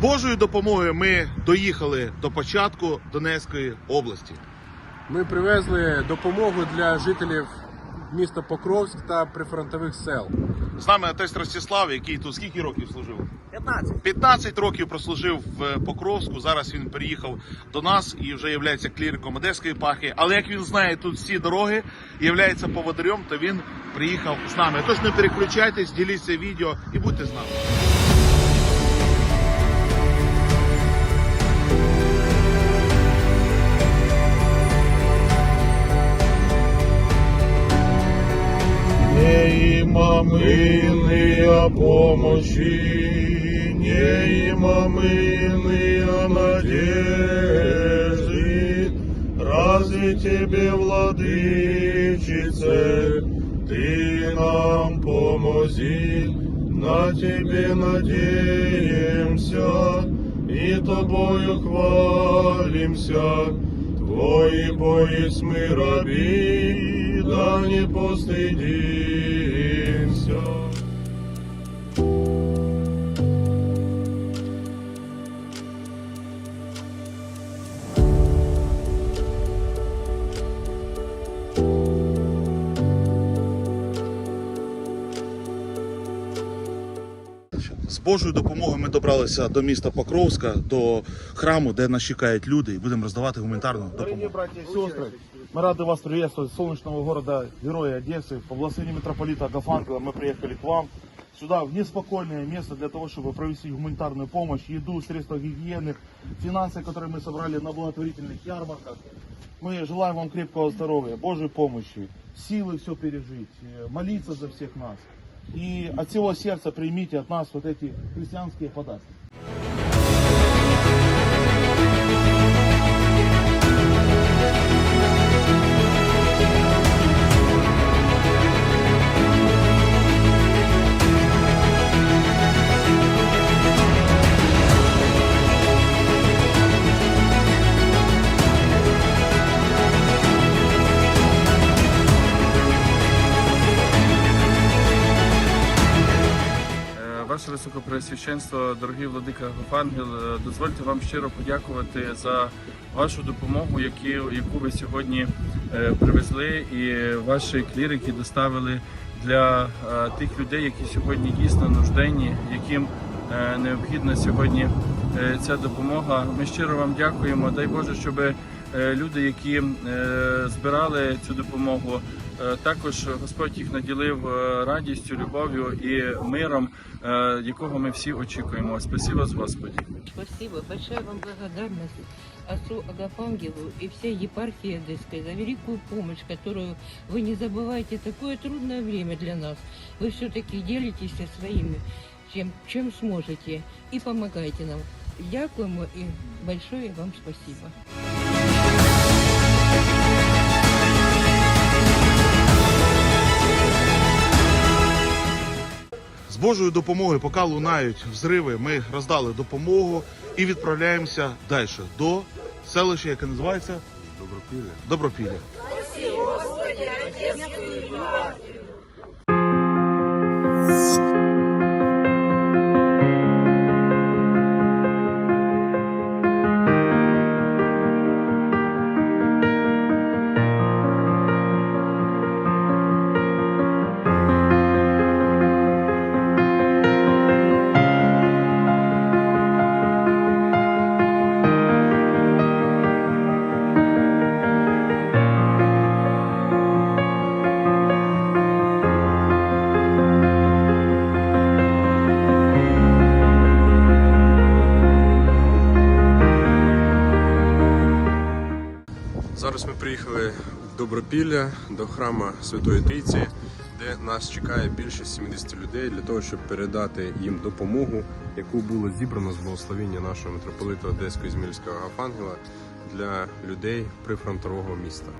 Божою допомогою ми доїхали до початку Донецької області. Ми привезли допомогу для жителів міста Покровськ та прифронтових сел. З нами отець Ростислав, який тут скільки років служив? 15. 15 років прослужив в Покровську. Зараз він переїхав до нас і вже є кліриком Одеської епархії. Але як він знає тут всі дороги є поводирем, то він приїхав з нами. Тож не переключайтесь, діліться відео і будьте з нами. Помощи, не има милый о надежде. Разве тебе, владычице, ты нам помози, на тебе надеемся и тобою хвалимся. Твои пояс мы раби, да не постыдимся. З Божою допомогою ми добралися до міста Покровська, до храму, де нас чекають люди, і будемо роздавати гуманітарну Дорогие допомогу. братья и сестры, мы рады вас приветствовать с солнечного города, героя Одессы. По благословению митрополита Агафангела мы приехали к вам сюда, в неспокойное место для того, чтобы провести гуманитарную помощь, еду, средства гигиены, финансы, которые мы собрали на благотворительных ярмарках. Мы желаем вам крепкого здоровья, Божьей помощи, силы все пережить, э, молиться за всех нас. И от всего сердца примите от нас вот эти христианские подарки. Високопреосвященство, дорогий владика Гофангел, е, дозвольте вам щиро подякувати за вашу допомогу, яку ви сьогодні е, привезли, і ваші клірики доставили для е, тих людей, які сьогодні дійсно нужденні, яким необхідно сьогодні ця допомога. Ми щиро вам дякуємо. Дай Боже, щоб е, люди, які е, збирали цю допомогу, Е, Також Господь їх наділив е, радістю, любов'ю і миром, е, якого ми всі очікуємо. Спасибо з Господі. Спасибо, большая вам благодарность отцу Агафангелу и всей епархии Одесской за великую помощь, которую вы не забывайте. Такое трудное время для нас. Вы все-таки делитесь своими, чем, чем сможете, и помогаете нам. Дякуємо и большое вам спасибо. З Божою допомогою, поки лунають взриви, ми роздали допомогу і відправляємося далі до селища, яке називається Добропілля. Добропілля. Зараз ми в Добропілля до храма Святої Трійці, де нас чекає більше 70 людей для того, щоб передати їм допомогу, яку було зібрано з благословення нашого митрополита Одеського і Змільського Агафангела для людей прифронтового міста.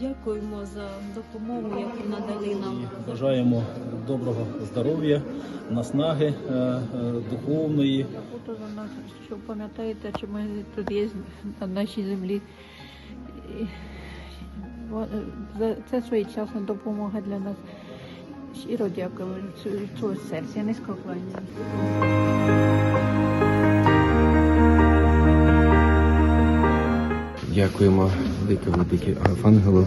Дякуємо за допомогу, яку надали нам. Бажаємо доброго здоров'я, наснаги е, е, духовної. Що пам'ятаєте, що ми тут є на нашій землі. За- Це своєчасна допомога для нас. Щиро дякую від цього серця, низько кланяю. Дякуємо велике Архангелу.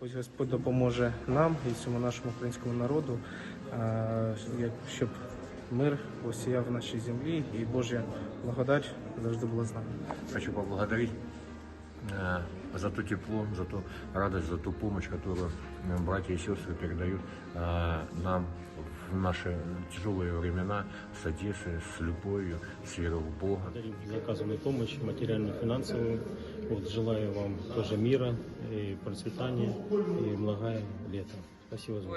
Ось Господь допоможе нам і всьому нашому українському народу, е, як- щоб мир осіяв в нашій землі і Божа благодать завжди була з нами. Хочу поблагодарить э, за то тепло, за ту радость, за ту помощь, которую э, братья и сестры передают э, нам в наши тяжелые времена с Одессы, с любовью, с верой в Бога. За оказанную помощь, материальную, финансовую. Вот, желаю вам тоже мира и процветания и благая лета. Спасибо за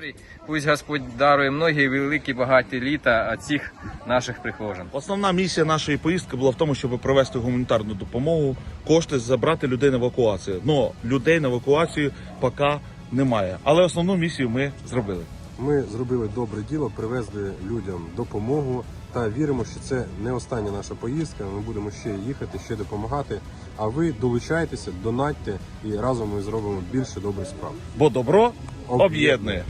Пусть Господь дарує многі великі багаті літа цих наших прихожан. Основна місія нашої поїздки була в тому, щоб провести гуманітарну допомогу, кошти забрати людей на евакуацію. Но людей на евакуацію поки немає. Але основну місію ми зробили. Ми зробили добре діло, привезли людям допомогу та віримо, що це не остання наша поїздка. Ми будемо ще їхати, ще допомагати. А ви долучайтеся, донатьте і разом ми зробимо більше добрих справ. Бо добро Об'єднує.